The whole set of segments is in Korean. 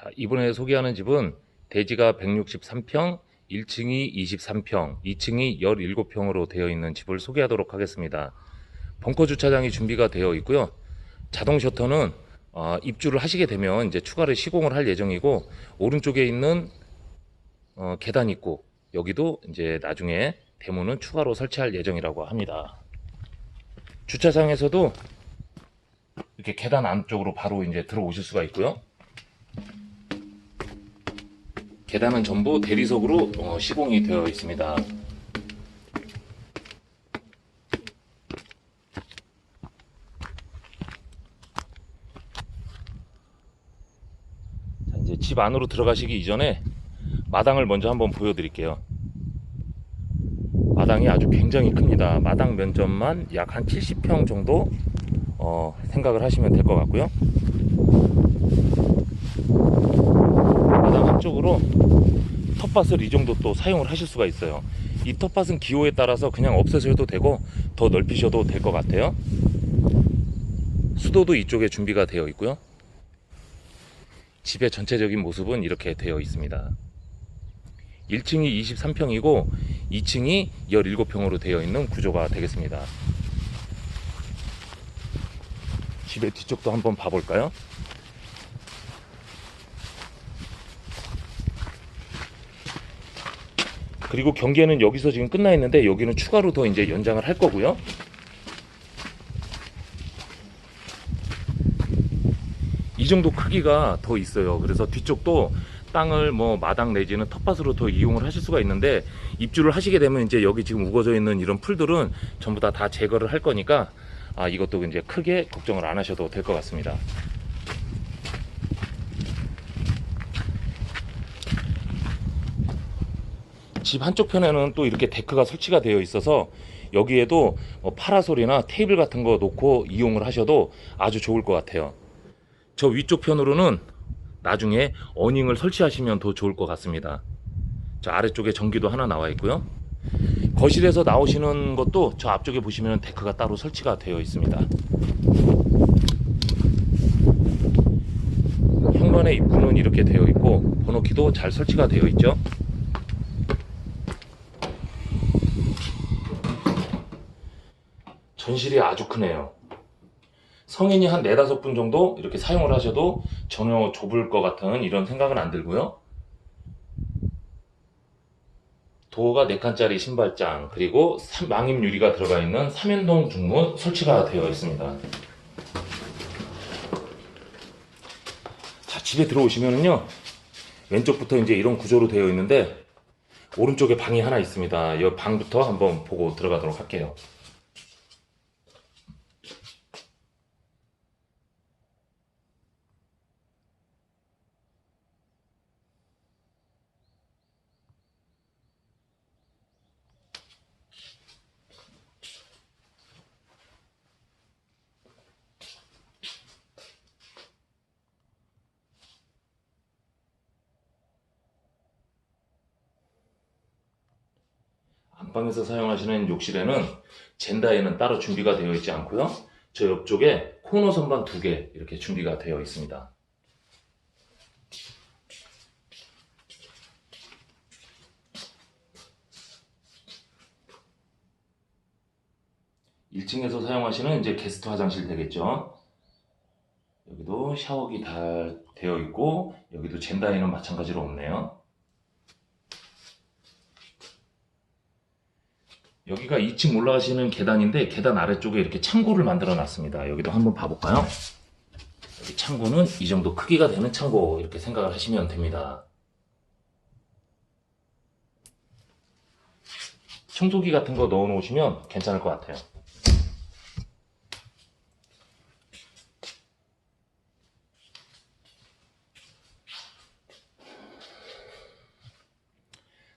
자, 이번에 소개하는 집은 대지가 163평, 1층이 23평, 2층이 17평으로 되어 있는 집을 소개하도록 하겠습니다. 벙커 주차장이 준비가 되어 있고요. 자동 셔터는 어, 입주를 하시게 되면 이제 추가로 시공을 할 예정이고 오른쪽에 있는 어, 계단 입구 여기도 이제 나중에 대문은 추가로 설치할 예정이라고 합니다. 주차장에서도 이렇게 계단 안쪽으로 바로 이제 들어오실 수가 있고요. 계단은 전부 대리석으로 어, 시공이 되어 있습니다. 자, 이제 집 안으로 들어가시기 이전에 마당을 먼저 한번 보여드릴게요. 마당이 아주 굉장히 큽니다. 마당 면적만 약 한 70평 정도 어, 생각을 하시면 될 것 같고요. 마당 한쪽으로 텃밭을 이 정도 또 사용을 하실 수가 있어요. 이 텃밭은 기호에 따라서 그냥 없애셔도 되고 더 넓히셔도 될 것 같아요. 수도도 이쪽에 준비가 되어 있고요. 집의 전체적인 모습은 이렇게 되어 있습니다. 1층이 23평이고 2층이 17평으로 되어 있는 구조가 되겠습니다. 집의 뒤쪽도 한번 봐볼까요? 그리고 경계는 여기서 지금 끝나 있는데 여기는 추가로 더 이제 연장을 할 거고요. 이 정도 크기가 더 있어요. 그래서 뒤쪽도 땅을 뭐 마당 내지는 텃밭으로 더 이용을 하실 수가 있는데 입주를 하시게 되면 이제 여기 지금 우거져 있는 이런 풀들은 전부 다 다 제거를 할 거니까 아 이것도 이제 크게 걱정을 안 하셔도 될 것 같습니다. 집 한쪽 편에는 또 이렇게 데크가 설치가 되어 있어서 여기에도 뭐 파라솔이나 테이블 같은 거 놓고 이용을 하셔도 아주 좋을 것 같아요. 저 위쪽 편으로는 나중에 어닝을 설치하시면 더 좋을 것 같습니다. 저 아래쪽에 전기도 하나 나와 있고요. 거실에서 나오시는 것도 저 앞쪽에 보시면 데크가 따로 설치가 되어 있습니다. 현관의 입구는 이렇게 되어 있고 번호키도 잘 설치가 되어 있죠. 전실이 아주 크네요. 성인이 한 네다섯 분 정도 이렇게 사용을 하셔도 전혀 좁을 것 같은 이런 생각은 안 들고요. 도어가 4칸짜리 신발장 그리고 삼- 망임 유리가 들어가 있는 3연동 중문 설치가 되어 있습니다. 자, 집에 들어오시면은요. 왼쪽부터 이제 이런 구조로 되어 있는데 오른쪽에 방이 하나 있습니다. 이 방부터 한번 보고 들어가도록 할게요. 안방에서 사용하시는 욕실에는 젠다에는 따로 준비가 되어 있지 않고요. 저 옆쪽에 코너 선반 두 개 이렇게 준비가 되어 있습니다. (1층에서) 사용하시는 이제 게스트 화장실 되겠죠 여기도 샤워기 다 되어 있고 여기도 젠다에는 마찬가지로 없네요 여기가 2층 올라가시는 계단인데 계단 아래쪽에 이렇게 창고를 만들어 놨습니다. 여기도 한번 봐볼까요? 여기 창고는 이 정도 크기가 되는 창고 이렇게 생각을 하시면 됩니다. 청소기 같은 거 넣어 놓으시면 괜찮을 것 같아요.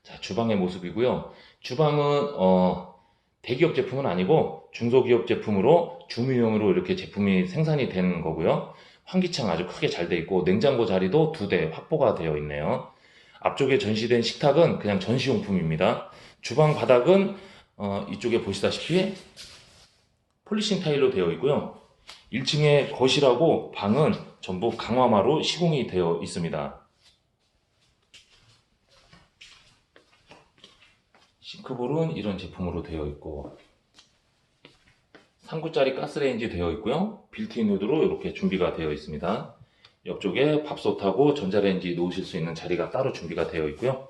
자, 주방의 모습이고요. 주방은 어, 대기업 제품은 아니고 중소기업 제품으로 주문형으로 이렇게 제품이 생산이 된 거고요. 환기창 아주 크게 잘 돼 있고 냉장고 자리도 두 대 확보가 되어 있네요. 앞쪽에 전시된 식탁은 그냥 전시용품입니다. 주방 바닥은 어, 이쪽에 보시다시피 폴리싱 타일로 되어 있고요. 1층에 거실하고 방은 전부 강화마로 시공이 되어 있습니다. 싱크볼은 이런 제품으로 되어 있고 3구짜리 가스레인지 되어 있고요. 빌트인 후드로 이렇게 준비가 되어 있습니다. 옆쪽에 밥솥하고 전자레인지 놓으실 수 있는 자리가 따로 준비가 되어 있고요.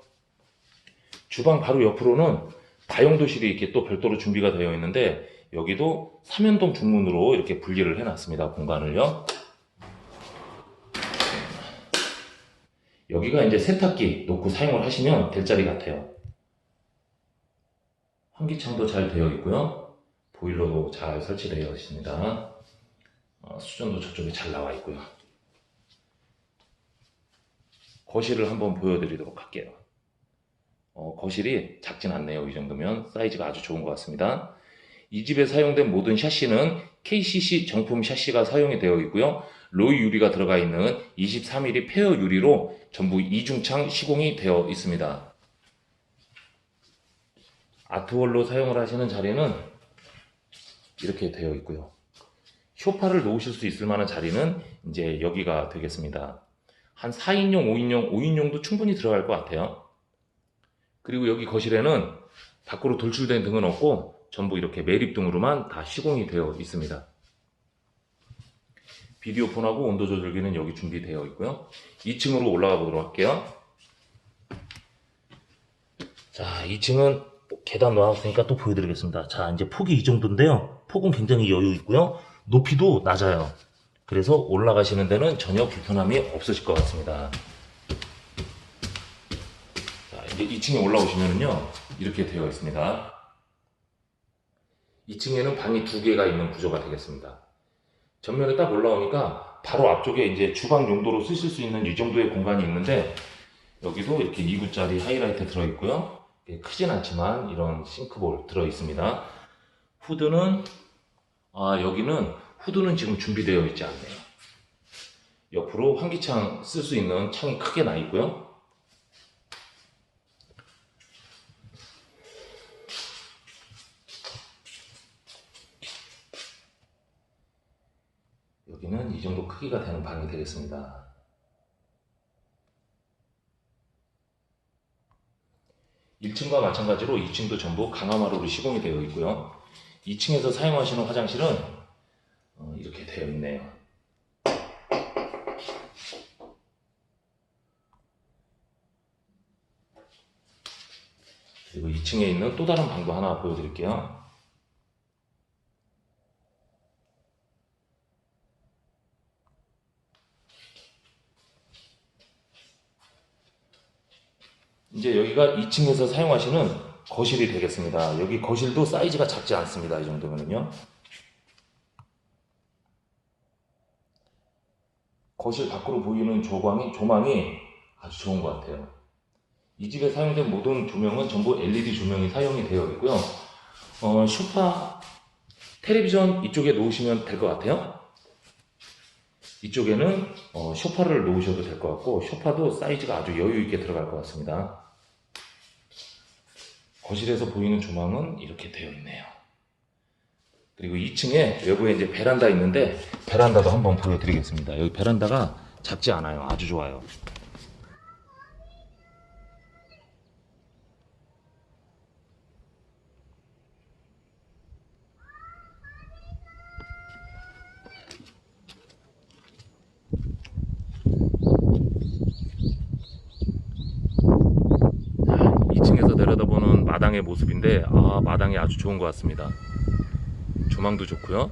주방 바로 옆으로는 다용도실이 이렇게 또 별도로 준비가 되어 있는데 여기도 삼연동 중문으로 이렇게 분리를 해놨습니다. 공간을요. 여기가 이제 세탁기 놓고 사용을 하시면 될 자리 같아요. 환기창도 잘 되어 있고요. 보일러도 잘 설치되어 있습니다. 어, 수전도 저쪽에 잘 나와 있고요. 거실을 한번 보여드리도록 할게요. 어, 거실이 작진 않네요. 이 정도면 사이즈가 아주 좋은 것 같습니다. 이 집에 사용된 모든 샤시는 KCC 정품 샤시가 사용이 되어 있고요. 로이 유리가 들어가 있는 23mm 페어 유리로 전부 이중창 시공이 되어 있습니다. 아트월로 사용을 하시는 자리는 이렇게 되어 있고요. 쇼파를 놓으실 수 있을 만한 자리는 이제 여기가 되겠습니다. 한 4인용, 5인용, 5인용도 충분히 들어갈 것 같아요. 그리고 여기 거실에는 밖으로 돌출된 등은 없고 전부 이렇게 매립등으로만 다 시공이 되어 있습니다. 비디오폰하고 온도 조절기는 여기 준비되어 있고요. 2층으로 올라가 보도록 할게요. 자, 2층은 계단 나왔으니까 또 보여드리겠습니다. 자, 이제 폭이 이 정도인데요. 폭은 굉장히 여유 있고요. 높이도 낮아요. 그래서 올라가시는 데는 전혀 불편함이 없으실 것 같습니다. 자, 이제 2층에 올라오시면요. 이렇게 되어 있습니다. 2층에는 방이 두 개가 있는 구조가 되겠습니다. 전면에 딱 올라오니까 바로 앞쪽에 이제 주방 용도로 쓰실 수 있는 이 정도의 공간이 있는데 여기도 이렇게 2구짜리 하이라이트 들어 있고요. 예, 크진 않지만 이런 싱크볼 들어 있습니다. 후드는 아 여기는 후드는 지금 준비되어 있지 않네요. 옆으로 환기창 쓸 수 있는 창이 크게 나 있고요. 여기는 이 정도 크기가 되는 방이 되겠습니다. 일층과 마찬가지로 2층도 전부 강화마루로 시공이 되어 있고요. 2층에서 사용하시는 화장실은 어, 이렇게 되어 있네요. 그리고 2층에 있는 또 다른 방도 하나 보여드릴게요. 이제 여기가 2층에서 사용하시는 거실이 되겠습니다. 여기 거실도 사이즈가 작지 않습니다. 이 정도면은요. 거실 밖으로 보이는 조광이, 조망이 아주 좋은 것 같아요. 이 집에 사용된 모든 조명은 전부 LED 조명이 사용이 되어 있고요. 어, 소파, 텔레비전 이쪽에 놓으시면 될 것 같아요. 이쪽에는 어, 소파를 놓으셔도 될 것 같고 소파도 사이즈가 아주 여유 있게 들어갈 것 같습니다. 거실에서 보이는 조망은 이렇게 되어 있네요. 그리고 2층에 외부에 이제 베란다 있는데 베란다도 한번 보여드리겠습니다. 여기 베란다가 작지 않아요. 아주 좋아요. 자, 2층에서 내려다보는 마당의 모습인데 아 마당이 아주 좋은 것 같습니다. 조망도 좋고요.